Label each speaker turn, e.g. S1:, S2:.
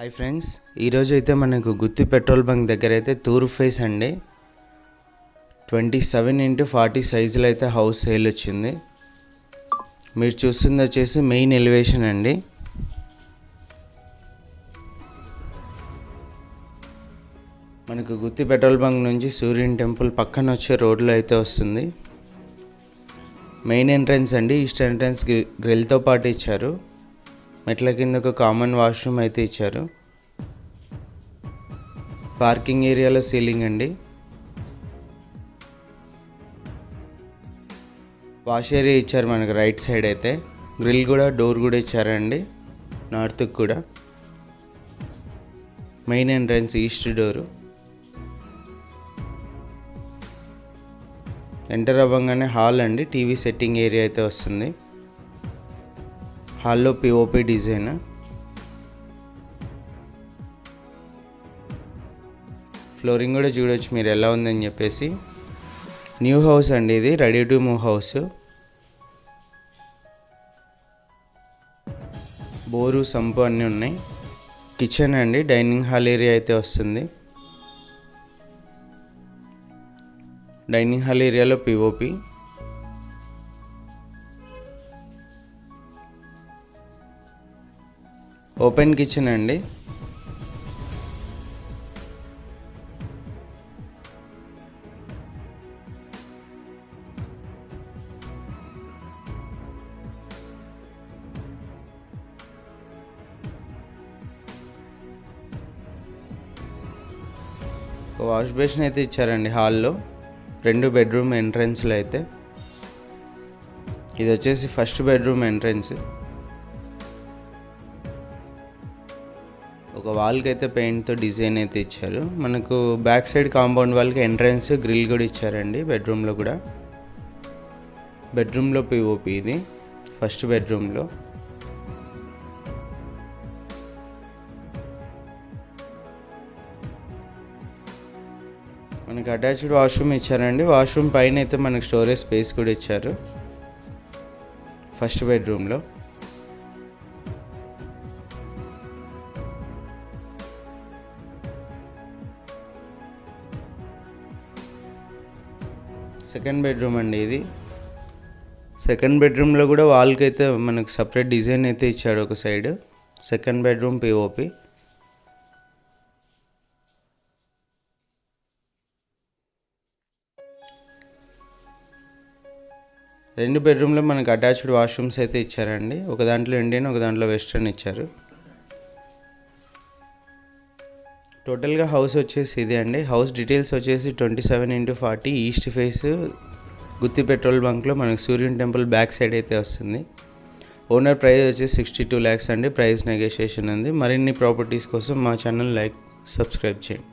S1: Hi friends ఈరోజు అయితే మనకు గుత్తి పెట్రోల్ బంక్ దగ్గర అయితే తూరు ఫేస్ అండి. ట్వంటీ సెవెన్ ఇంటూ ఫార్టీ సైజులో అయితే హౌస్ సేల్ వచ్చింది. మీరు చూస్తుంది వచ్చేసి మెయిన్ ఎలివేషన్ అండి. మనకు గుత్తి పెట్రోల్ బంక్ నుంచి సూర్యుని టెంపుల్ పక్కన వచ్చే రోడ్లో అయితే వస్తుంది. మెయిన్ ఎంట్రన్స్ అండి. ఈస్ట్ ఎంట్రన్స్ గ్రిల్తో పాటు ఇచ్చారు. మెట్ల కింద ఒక కామన్ వాష్రూమ్ అయితే ఇచ్చారు. పార్కింగ్ ఏరియాలో సీలింగ్ అండి. వాష్ ఏరియా ఇచ్చారు మనకు రైట్ సైడ్ అయితే. గ్రిల్ కూడా డోర్ కూడా ఇచ్చారండి. నార్త్కి కూడా. Main entrance east door enter అవ్వగానే హాల్ అండి. టీవీ సెట్టింగ్ ఏరియా అయితే వస్తుంది. హాల్లో పిఓపి డిజైన్ ఫ్లోరింగ్ కూడా చూడొచ్చు మీరు ఎలా ఉందని చెప్పేసి న్యూ హౌస్ అండి ఇది ready to move house bore sump అన్నీ ఉన్నాయి కిచెన్ అండి డైనింగ్ హాల్ ఏరియా అయితే వస్తుంది డైనింగ్ హాల్ ఏరియాలో పిఓపి ఓపెన్ కిచెన్ అండి. వాష్ బేసిన్ అయితే ఇచ్చారండి హాల్లో. రెండు బెడ్రూమ్ ఎంట్రన్స్లో అయితే. ఇది వచ్చేసి ఫస్ట్ బెడ్రూమ్ ఎంట్రన్స్. ఒక వాల్కి అయితే పెయింట్తో డిజైన్ అయితే ఇచ్చారు. మనకు బ్యాక్ సైడ్ కాంపౌండ్ వాల్కి ఎంట్రన్స్ గ్రిల్ కూడా ఇచ్చారండి బెడ్రూమ్లో కూడా. బెడ్రూమ్లో పిఓపి ఇది ఫస్ట్ బెడ్రూమ్లో మనకి అటాచ్డ్ వాష్రూమ్ ఇచ్చారండి. వాష్రూమ్ పైన అయితే మనకి స్టోరేజ్ స్పేస్ కూడా ఇచ్చారు. ఫస్ట్ బెడ్రూమ్లో సెకండ్ బెడ్రూమ్ అండి ఇది. సెకండ్ బెడ్రూమ్లో కూడా వాల్కి అయితే మనకు సపరేట్ డిజైన్ అయితే ఇచ్చాడు ఒక సైడ్ సెకండ్ బెడ్రూమ్ పిఓపి రెండు బెడ్రూమ్లో మనకు అటాచ్డ్ వాష్రూమ్స్ అయితే ఇచ్చారండి. ఒక దాంట్లో ఇండియన్ ఒక దాంట్లో వెస్ట్రన్ ఇచ్చారు. టోటల్గా హౌస్ వచ్చేసి ఇదే అండి. హౌస్ డీటెయిల్స్ వచ్చేసి twenty seven into forty east face Gutti petrol బంక్లో మనకు సూర్యుని టెంపుల్ బ్యాక్ సైడ్ అయితే వస్తుంది. ఓనర్ ప్రైస్ వచ్చేసి సిక్స్టీ టూ ల్యాక్స్ అండి. ప్రైస్ నెగోషియేషన్ ఉంది. మరిన్ని ప్రాపర్టీస్ కోసం మా ఛానల్ లైక్ సబ్స్క్రైబ్ చేయండి.